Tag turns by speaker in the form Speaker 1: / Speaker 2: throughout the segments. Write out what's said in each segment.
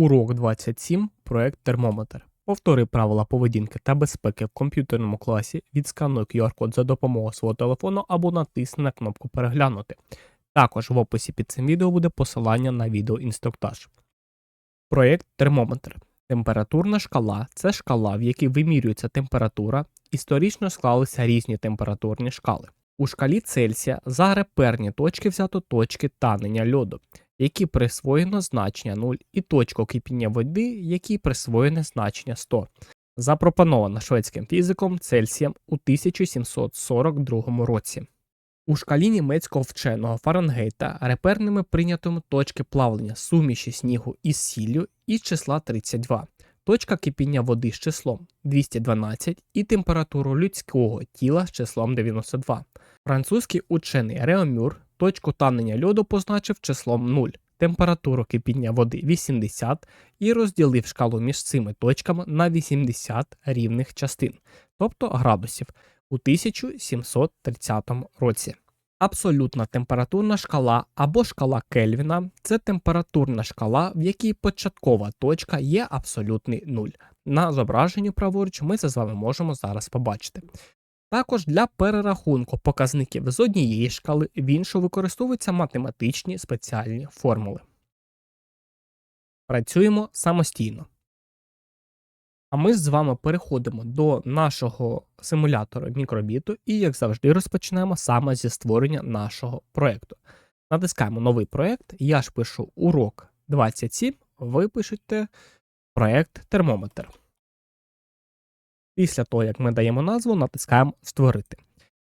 Speaker 1: Урок 27. Проект термометр. Повтори правила поведінки та безпеки в комп'ютерному класі, відскануй QR-код за допомогою свого телефону або натисни на кнопку Переглянути. Також в описі під цим відео буде посилання на відеоінструктаж. Проєкт термометр. Температурна шкала це шкала, в якій вимірюється температура. Історично склалися різні температурні шкали. У шкалі Цельсія за реперні точки взято точки танення льоду, які присвоєно значення 0, і точку кипіння води, якій присвоєне значення 100. Запропоновано шведським фізиком Цельсієм у 1742 році. У шкалі німецького вченого Фаренгейта реперними прийнятими точки плавлення суміші снігу із сіллю із числа 32, точка кипіння води з числом 212 і температуру людського тіла з числом 92. Французький учений Реомюр точку танення льоду позначив числом 0, температуру кипіння води 80 і розділив шкалу між цими точками на 80 рівних частин, тобто градусів, у 1730 році. Абсолютна температурна шкала або шкала Кельвіна це температурна шкала, в якій початкова точка є абсолютний нуль. На зображенні праворуч ми це з вами можемо зараз побачити. Також для перерахунку показників з однієї шкали в іншу використовуються математичні спеціальні формули. Працюємо самостійно. А ми з вами переходимо до нашого симулятора мікробіту і, як завжди, розпочнемо саме зі створення нашого проєкту. Натискаємо новий проєкт. Я ж пишу урок 27, ви пишете проєкт термометр. Після того, як ми даємо назву, натискаємо Створити.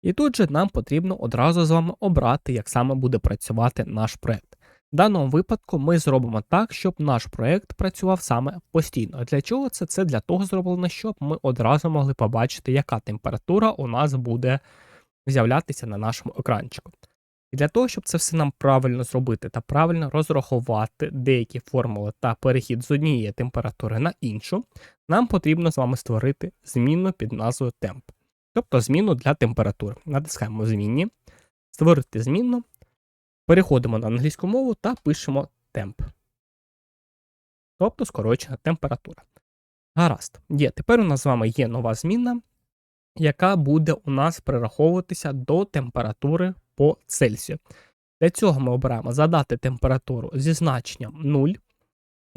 Speaker 1: І тут же нам потрібно одразу з вами обрати, як саме буде працювати наш проєкт. В даному випадку ми зробимо так, щоб наш проєкт працював саме постійно. Для чого це? Це для того зроблено, щоб ми одразу могли побачити, яка температура у нас буде з'являтися на нашому екранчику. І для того, щоб це все нам правильно зробити та правильно розрахувати деякі формули та перехід з однієї температури на іншу, нам потрібно з вами створити змінну під назвою темп, тобто зміну для температури. Натискаємо змінні, створити змінну, переходимо на англійську мову та пишемо темп. Тобто скорочена температура. Гаразд, є. Тепер у нас з вами є нова змінна, яка буде у нас перераховуватися до температури по Цельсію. Для цього ми обираємо задати температуру зі значенням 0.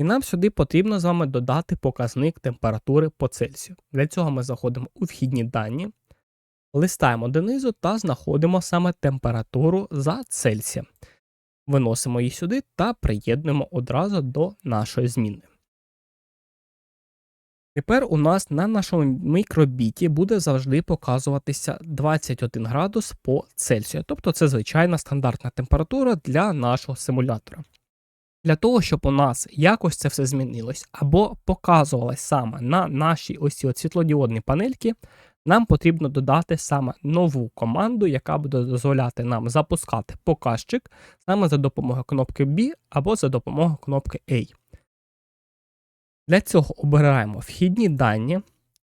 Speaker 1: І нам сюди потрібно з вами додати показник температури по Цельсію. Для цього ми заходимо у вхідні дані, листаємо донизу та знаходимо саме температуру за Цельсієм. Виносимо її сюди та приєднуємо одразу до нашої зміни. Тепер у нас на нашому мікробіті буде завжди показуватися 21 градус по Цельсію, тобто це звичайна стандартна температура для нашого симулятора. Для того, щоб у нас якось це все змінилось або показувалось саме на нашій ось цій світлодіодній панельці, нам потрібно додати саме нову команду, яка буде дозволяти нам запускати показчик саме за допомогою кнопки B або за допомогою кнопки A. Для цього обираємо вхідні дані,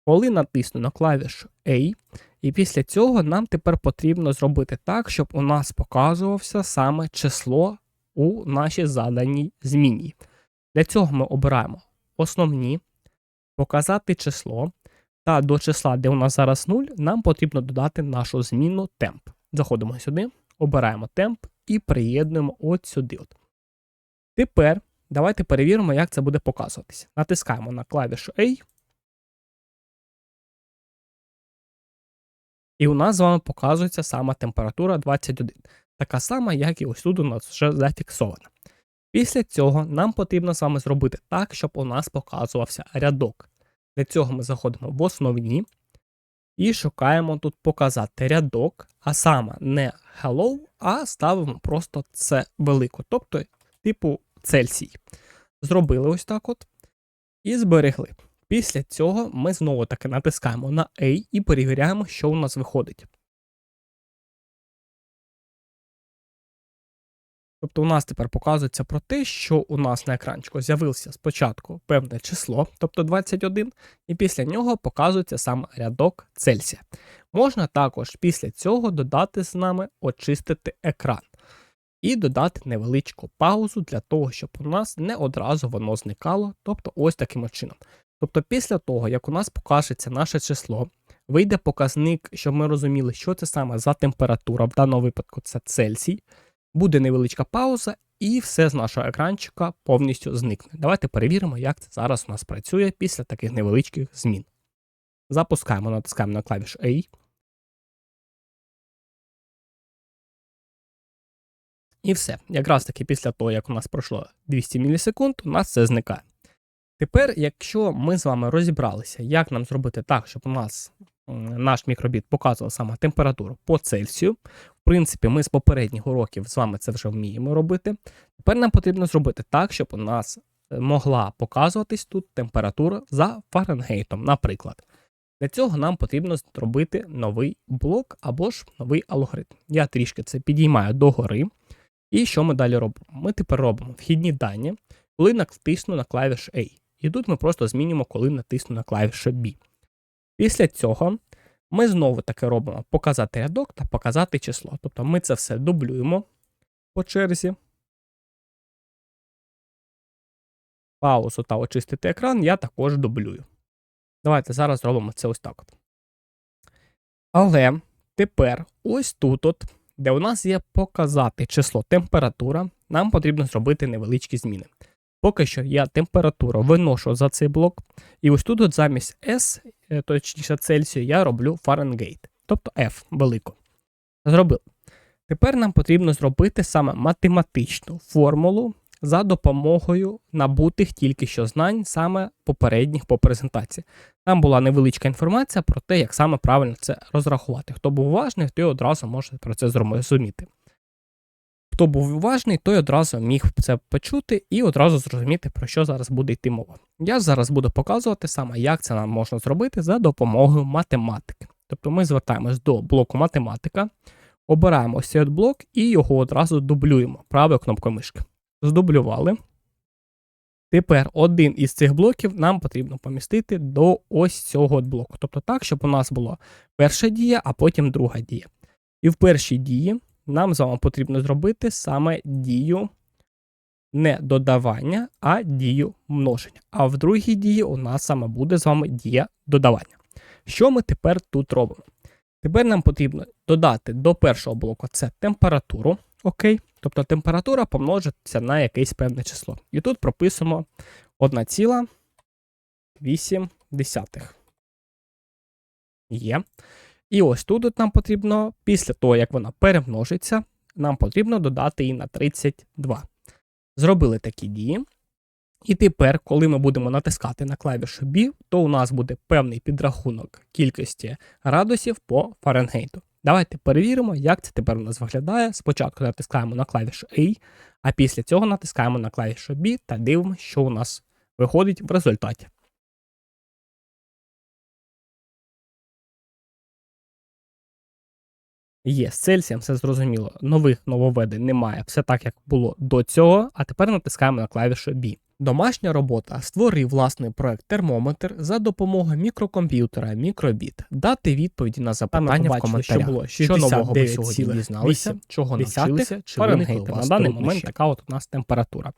Speaker 1: коли натисну на клавішу A, і після цього нам тепер потрібно зробити так, щоб у нас показувався саме число у нашій заданій зміні. Для цього ми обираємо основні, показати число, та до числа, де у нас зараз 0, нам потрібно додати нашу зміну темп. Заходимо сюди, обираємо темп і приєднуємо от сюди. От. Тепер давайте перевіримо, як це буде показуватися. Натискаємо на клавішу A. І у нас з вами показується сама температура 21. Така сама, як і ось тут у нас вже зафіксована. Після цього нам потрібно з вами зробити так, щоб у нас показувався рядок. Для цього ми заходимо в основні і шукаємо тут показати рядок, а саме не hello, а ставимо просто це велику, тобто типу Цельсій. Зробили ось так от і зберегли. Після цього ми знову таки натискаємо на A і перевіряємо, що у нас виходить. Тобто у нас тепер показується про те, що у нас на екранчику з'явився спочатку певне число, тобто 21, і після нього показується сам рядок Цельсія. Можна також після цього додати з нами очистити екран. і додати невеличку паузу для того, щоб у нас не одразу воно зникало, тобто ось таким чином. Тобто, після того, як у нас покажеться наше число, вийде показник, щоб ми розуміли, що це саме за температура, в даному випадку це Цельсій, буде невеличка пауза, і все з нашого екранчика повністю зникне. Давайте перевіримо, як це зараз у нас працює після таких невеличких змін. Запускаємо, натискаємо на клавіш A. І все. Якраз таки після того, як у нас пройшло 200 мілісекунд, у нас це зникає. Тепер, якщо ми з вами розібралися, як нам зробити так, щоб у нас наш мікробіт показував саме температуру по Цельсію. В принципі, ми з попередніх уроків з вами це вже вміємо робити. Тепер нам потрібно зробити так, щоб у нас е, могла показуватись тут температура за Фаренгейтом, наприклад. Для цього нам потрібно зробити новий блок або ж новий алгоритм. Я трішки це підіймаю догори. І що ми далі робимо? Ми тепер робимо вхідні дані, коли натисну на клавіш A. І тут ми просто змінюємо, коли натисну на клавішу B. Після цього ми знову таки робимо показати рядок та показати число. Тобто ми це все дублюємо по черзі. Паузу та очистити екран я також дублюю. Давайте зараз зробимо це ось так. Але тепер ось тут, от, де у нас є показати число температура, нам потрібно зробити невеличкі зміни. Поки що я температуру виношу за цей блок, і ось тут от замість S, е, точніше Цельсію, я роблю Фаренгейт, тобто F велику. Зробив. Тепер нам потрібно зробити саме математичну формулу за допомогою набутих тільки що знань, саме попередніх по презентації. Там була невеличка інформація про те, як саме правильно це розрахувати. Хто був уважний, той одразу може про це зрозуміти. Хто був уважний, той одразу міг це почути і одразу зрозуміти, про що зараз буде йти мова. Я зараз буду показувати саме, як це нам можна зробити за допомогою математики. Тобто ми звертаємось до блоку математика, обираємо ось блок і його одразу дублюємо правою кнопкою мишки. Здублювали. Тепер один із цих блоків нам потрібно помістити до ось цього блоку. Тобто так, щоб у нас була перша дія, а потім друга дія. І в першій дії нам з вами потрібно зробити саме дію не додавання, а дію множення. А в другій дії у нас саме буде з вами дія додавання. Що ми тепер тут робимо? Тепер нам потрібно додати до першого блоку це температуру. Окей? Тобто температура помножиться на якесь певне число. І тут прописуємо 1,8. Є. І ось тут от нам потрібно, після того, як вона перемножиться, нам потрібно додати її на 32. Зробили такі дії. І тепер, коли ми будемо натискати на клавішу B, то у нас буде певний підрахунок кількості градусів по Фаренгейту. Давайте перевіримо, як це тепер у нас виглядає. Спочатку натискаємо на клавішу A, а після цього натискаємо на клавішу B та дивимося, що у нас виходить в результаті. Є з Цельсієм, все зрозуміло. Нових нововведень немає. Все так, як було до цього. А тепер натискаємо на клавішу B. Домашня робота. Створи власний проект термометр за допомогою мікрокомп'ютера Мікробіт. Дати відповіді на запитання в коментарях. Що було що нового ви сьогодні дізналися, чого навчилися, чи виникли на даний момент така от у нас температура.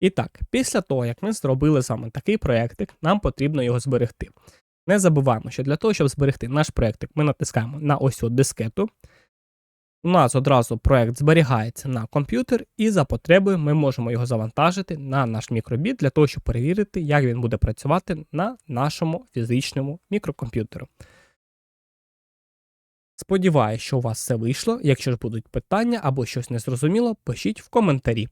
Speaker 1: І так, після того, як ми зробили з вами такий проєктик, нам потрібно його зберегти. Не забуваємо, що для того, щоб зберегти наш проєктик, ми натискаємо на ось цю дискету. У нас одразу проєкт зберігається на комп'ютер, і за потреби ми можемо його завантажити на наш мікробіт для того, щоб перевірити, як він буде працювати на нашому фізичному мікрокомп'ютері. Сподіваюсь, що у вас все вийшло. Якщо ж будуть питання або щось незрозуміло, пишіть в коментарі.